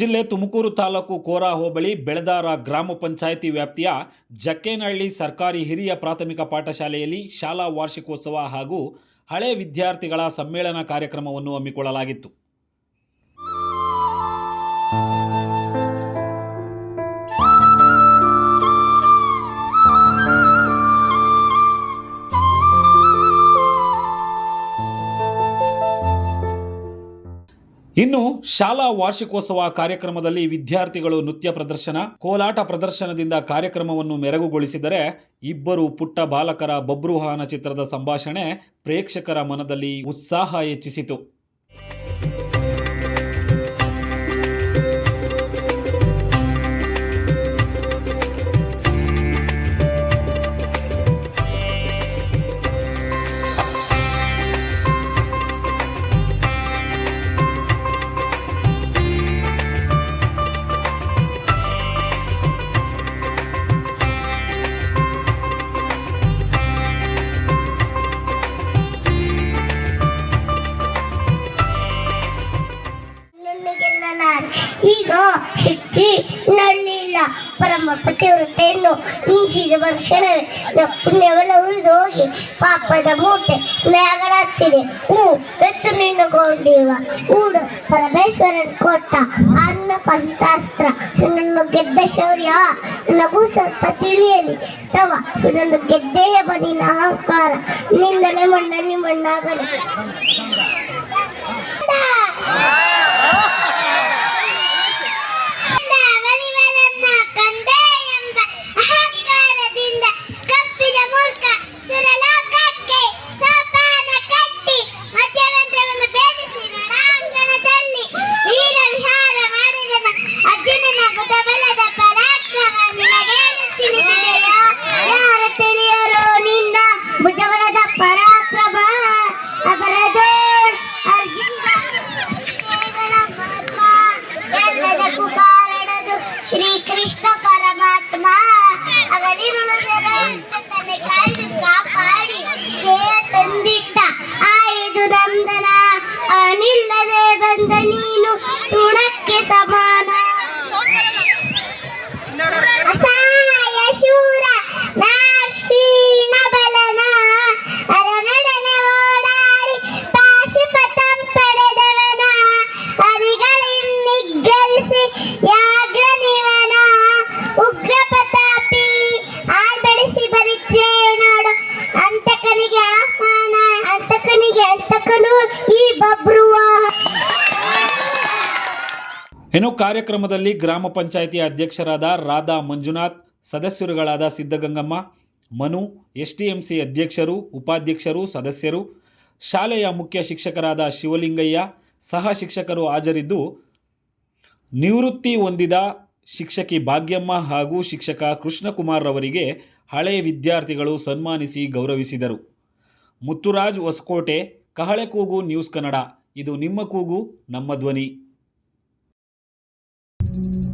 ಜಿಲ್ಲೆ ತುಮಕೂರು ತಾಲೂಕು ಕೋರಾ ಹೋಬಳಿ ಬೆಳದಾರ ಗ್ರಾಮ ಪಂಚಾಯಿತಿ ವ್ಯಾಪ್ತಿಯ ಜಕ್ಕೇನಹಳ್ಳಿ ಸರ್ಕಾರಿ ಹಿರಿಯ ಪ್ರಾಥಮಿಕ ಪಾಠಶಾಲೆಯಲ್ಲಿ ಶಾಲಾ ವಾರ್ಷಿಕೋತ್ಸವ ಹಾಗೂ ಹಳೆ ವಿದ್ಯಾರ್ಥಿಗಳ ಸಮ್ಮೇಳನ ಕಾರ್ಯಕ್ರಮವನ್ನು ಹಮ್ಮಿಕೊಳ್ಳಲಾಗಿತ್ತು. ಇನ್ನು ಶಾಲಾ ವಾರ್ಷಿಕೋತ್ಸವ ಕಾರ್ಯಕ್ರಮದಲ್ಲಿ ವಿದ್ಯಾರ್ಥಿಗಳು ನೃತ್ಯ ಪ್ರದರ್ಶನ, ಕೋಲಾಟ ಪ್ರದರ್ಶನದಿಂದ ಕಾರ್ಯಕ್ರಮವನ್ನು ಮೆರಗುಗೊಳಿಸಿದರೆ ಇಬ್ಬರು ಪುಟ್ಟ ಬಾಲಕರ ಬಬ್ರುವಾಹನ ಚಿತ್ರದ ಸಂಭಾಷಣೆ ಪ್ರೇಕ್ಷಕರ ಮನದಲ್ಲಿ ಉತ್ಸಾಹ ಹೆಚ್ಚಿಸಿತು. ಈಗ ಶಕ್ತಿ ನಳ್ಳಿಲ್ಲ ಪರಮ ಪತಿವ್ರತೆಯನ್ನು ಇಂಚಿದ ವರ್ಷವೇ ಪುಣ್ಯವೆಲ್ಲ ಉರಿದು ಹೋಗಿ ಪಾಪದ ಮೂಟೆ ಮ್ಯಾಗಲಾಗ್ತಿದೆ. ಹ್ಞೂ ಎತ್ತು ನಿನ್ನಗೊಂಡಿವ ಊಡು ಪರಮೇಶ್ವರನ್ ಕೊಟ್ಟ ಅನ್ನ ಪಂಚಾಸ್ತ್ರ ನನ್ನನ್ನು ಗೆದ್ದ ಶೌರ್ಯ ನಗು ಸ್ವಲ್ಪ ತಿಳಿಯಲಿ ತವ, ನನ್ನನ್ನು ಗೆದ್ದೆಯ ಬನಿನ ಅಹಂಕಾರ ನಿಂದನೆ ಮಣ್ಣಲ್ಲಿ ಮಣ್ಣಾಗಲಿ. ತಂದಿಟ್ಟ. ಆಯ್ದು ನಂದನ ನಿಲ್ಲದೆ ಬಂದ ನೀನು. ಇನ್ನು ಕಾರ್ಯಕ್ರಮದಲ್ಲಿ ಗ್ರಾಮ ಪಂಚಾಯಿತಿ ಅಧ್ಯಕ್ಷರಾದ ರಾಧಾ ಮಂಜುನಾಥ್, ಸದಸ್ಯರುಗಳಾದ ಸಿದ್ಧಗಂಗಮ್ಮ, ಮನು ಎಸ್ ಟಿ ಅಧ್ಯಕ್ಷರು, ಉಪಾಧ್ಯಕ್ಷರು, ಸದಸ್ಯರು, ಶಾಲೆಯ ಮುಖ್ಯ ಶಿಕ್ಷಕರಾದ ಶಿವಲಿಂಗಯ್ಯ, ಸಹ ಶಿಕ್ಷಕರು ಹಾಜರಿದ್ದು, ನಿವೃತ್ತಿ ಹೊಂದಿದ ಶಿಕ್ಷಕಿ ಭಾಗ್ಯಮ್ಮ ಹಾಗೂ ಶಿಕ್ಷಕ ಕೃಷ್ಣಕುಮಾರ್ ರವರಿಗೆ ಹಳೆಯ ವಿದ್ಯಾರ್ಥಿಗಳು ಸನ್ಮಾನಿಸಿ ಗೌರವಿಸಿದರು. ಮುತ್ತುರಾಜ್ ಹೊಸಕೋಟೆ, ಕಹಳೆ ಕೂಗು ನ್ಯೂಸ್ ಕನ್ನಡ. ಇದು ನಿಮ್ಮ ಕೂಗು, ನಮ್ಮ ಧ್ವನಿ. thank you